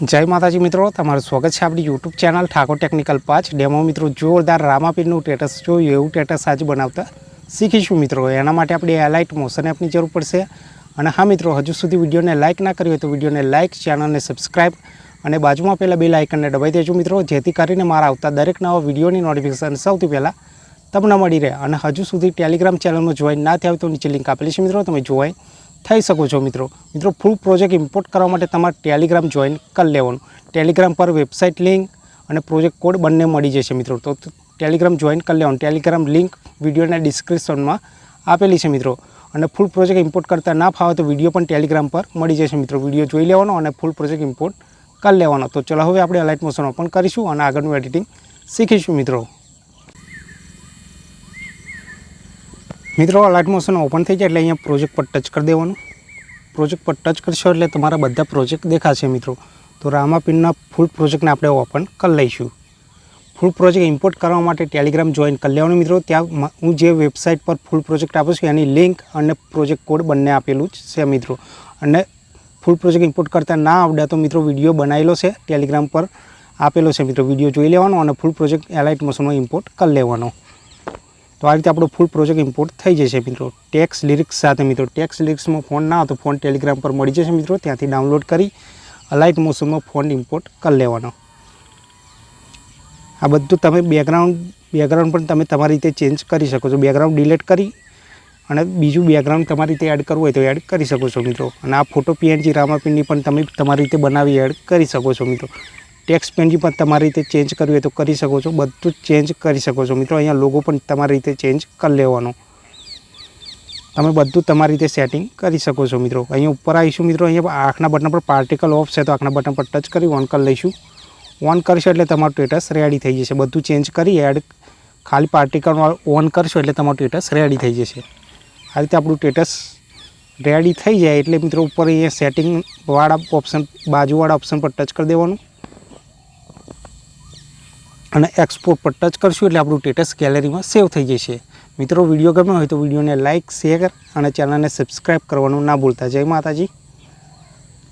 જય માતાજી મિત્રો, તમારું સ્વાગત છે આપણી યુટ્યુબ ચેનલ ઠાકોર ટેકનિકલ પાંચ. ડેમો મિત્રો, જોરદાર રામાપીરનું ટેટસ જોયું, એવું ટેટસ આજે બનાવતા શીખીશું મિત્રો. એના માટે આપણે એલાઇટ મોશન એપની જરૂર પડશે. અને હા મિત્રો, હજુ સુધી વિડીયોને લાઇક ના કરી હોય તો વિડીયોને લાઇક ચેનલને સબસ્ક્રાઈબ અને બાજુમાં પહેલાં બે લાઇકનને દબાઈ દેજો મિત્રો. જેથી કરીને મારા આવતા દરેક નવા વિડીયોની નોટિફિકેશન સૌથી પહેલાં તમને મળી રહે. અને હજુ સુધી ટેલિગ્રામ ચેનલમાં જોઈન ના થયા હોય તો નીચે લિંક આપેલી છે મિત્રો. તમે જોઈન થઈ શકો છો મિત્રો. મિત્રો ફૂલ પ્રોજેક્ટ ઇમ્પોર્ટ કરવા માટે તમારે ટેલિગ્રામ જોઈન કરી લેવાનું. ટેલિગ્રામ પર વેબસાઇટ લિંક અને પ્રોજેક્ટ કોડ બંને મળી જશે મિત્રો. તો ટેલિગ્રામ જોઈન કરી લેવાનું. ટેલિગ્રામ લિંક વિડીયોના ડિસ્ક્રિપ્શનમાં આપેલી છે મિત્રો. અને ફૂલ પ્રોજેક્ટ ઇમ્પોર્ટ કરતા ના ફાવે તો વીડિયો પણ ટેલિગ્રામ પર મળી જશે મિત્રો. વીડિયો જોઈ લેવાનો અને ફૂલ પ્રોજેક્ટ ઇમ્પોર્ટ કરી લેવાનો. તો ચલો હવે આપણે અલાઇટ મોશન ઓપન કરીશું અને આગળનું એડિટિંગ શીખીશું મિત્રો. મિત્રો અલાઇટ મોશન ઓપન થઈ જાય એટલે અહીંયા પ્રોજેક્ટ પર ટચ કરી દેવાનું. પ્રોજેક્ટ પર ટચ કરશો એટલે તમારા બધા પ્રોજેક્ટ દેખાશે મિત્રો. તો રામાપિનના ફૂલ પ્રોજેક્ટને આપણે ઓપન કરી લઈશું. ફૂલ પ્રોજેક્ટ ઇમ્પોર્ટ કરવા માટે ટેલિગ્રામ જોઈન કરી લેવાનું મિત્રો. ત્યાં હું જે વેબસાઇટ પર ફૂલ પ્રોજેક્ટ આપું છું, એની લિંક અને પ્રોજેક્ટ કોડ બંને આપેલું જ છે મિત્રો. અને ફૂલ પ્રોજેક્ટ ઇમ્પોર્ટ કરતાં ના આવડે તો મિત્રો વીડિયો બનાવેલો છે ટેલિગ્રામ પર આપેલો છે મિત્રો. વીડિયો જોઈ લેવાનો અને ફૂલ પ્રોજેક્ટ એલાઇટ મોશનમાં ઇમ્પોર્ટ કરી લેવાનો. તો આ રીતે આપણો ફૂલ પ્રોજેક્ટ ઇમ્પોર્ટ થઈ જશે મિત્રો. ટેક્સ લિરિક્સ સાથે મિત્રો. ટેક્સ લિરિક્સમાં ફોન ના હતો ફોન ટેલિગ્રામ પર મળી જશે મિત્રો. ત્યાંથી ડાઉનલોડ કરી અલાઇટ મોશનમાં ફોન ઇમ્પોર્ટ કરી લેવાનો. આ બધું તમે બેકગ્રાઉન્ડ બેકગ્રાઉન્ડ પણ તમે તમારી રીતે ચેન્જ કરી શકો છો. બેકગ્રાઉન્ડ ડિલીટ કરી અને બીજું બેકગ્રાઉન્ડ તમારી રીતે એડ કરવું હોય તો એડ કરી શકો છો મિત્રો. અને આ ફોટો પીએનજી રામાપીની પણ તમે તમારી રીતે બનાવી એડ કરી શકો છો મિત્રો. ટેક્સ પેનજી પણ તમારી રીતે ચેન્જ કરવી હોય તો કરી શકો છો. બધું ચેન્જ કરી શકો છો. મિત્રો, અહીંયા લોગો પણ તમારી રીતે ચેન્જ કરી લેવાનો. તમે બધું તમારી રીતે સેટિંગ કરી શકો છો મિત્રો. અહીંયા ઉપર આવીશું મિત્રો. અહીંયા આંખના બટન પર પાર્ટિકલ ઓફ છે તો આંખના બટન પર ટચ કરી ઓન કરી લઈશું. ઓન કરશો એટલે તમારું સ્ટેટસ રેડી થઈ જશે. બધું ચેન્જ કરી એડ ખાલી પાર્ટિકલ ઓન કરશો એટલે તમારું સ્ટેટસ રેડી થઈ જશે. આ રીતે આપણું સ્ટેટસ રેડી થઈ જાય એટલે મિત્રો ઉપર અહીંયા સેટિંગ વાળા ઓપ્શન બાજુવાળા ઓપ્શન પર ટચ કરી દેવાનું. અને એક્સપોર્ટ પર ટચ કરશું એટલે આપણું સ્ટેટસ ગેલેરીમાં સેવ થઈ જશે. મિત્રો વીડિયો ગમ્યો હોય તો વિડીયોને લાઇક શેર અને ચેનલને સબસ્ક્રાઈબ કરવાનું ના ભૂલતા. જય માતાજી.